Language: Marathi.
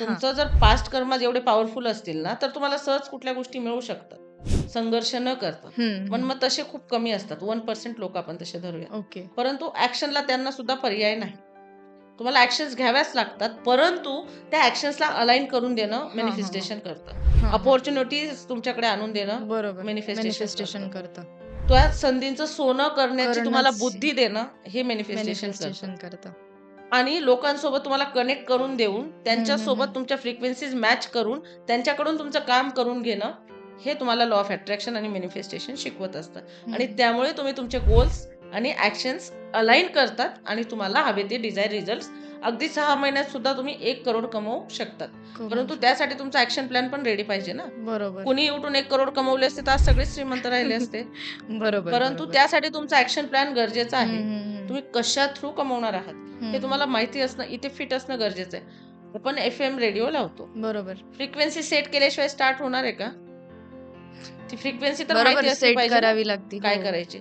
तुमचं जर पास्ट कर्म जेवढे पॉवरफुल असतील ना तर तुम्हाला सहज कुठल्या गोष्टी मिळू शकतात. संघर्ष न करता. पण मग तसे खूप कमी असतात. वन पर्सेंट लोक आपण तसे धरूया ओके. परंतु ऍक्शनला त्यांना सुद्धा पर्याय नाही. तुम्हाला ऍक्शन्स घ्याव्याच लागतात परंतु त्या ऍक्शन्सला अलाइन करून देणं. मॅनिफेस्टेशन करतं. अपॉर्च्युनिटीज तुमच्याकडे आणून देणं बरोबर. मॅनिफेस्टेशन करतं. त्या संधींचं सोनं करण्याची तुम्हाला बुद्धी देणं हे मॅनिफेस्टेशन करतं. आणि लोकांसोबत तुम्हाला कनेक्ट करून देऊन त्यांच्या हम्म, सोबत हम्म. तुमच्या फ्रिक्वेन्सीज मॅच करून त्यांच्याकडून तुमचं काम करून घेणं हे तुम्हाला लॉ ऑफ अट्रॅक्शन आणि मॅनिफेस्टेशन शिकवत असतं आणि. त्यामुळे तुम्ही तुमचे गोल्स आणि ऍक्शन्स अलाइन करतात आणि तुम्हाला हवे ते डिझायर रिझल्ट अगदी सहा महिन्यात सुद्धा तुम्ही एक करोड कमवू शकतात. परंतु त्यासाठी तुमचा ऍक्शन प्लॅन पण रेडी पाहिजे ना. बरोबर. कुणी उठून एक करोड कमवले असते तर आज सगळे श्रीमंत राहिले असते. बरोबर परंतु. त्यासाठी तुमचा ऍक्शन प्लॅन गरजेचा आहे. तुम्ही कशा थ्रू कमवणार आहात? हे तुम्हाला माहिती असणं इथे फिट असणं गरजेचं आहे. आपण एफ एम रेडिओ लावतो. बरोबर. फ्रिक्वेन्सी सेट केल्याशिवाय स्टार्ट होणार आहे का? ती फ्रिक्वेन्सी तर माहिती करावी लागते काय हो. करायची?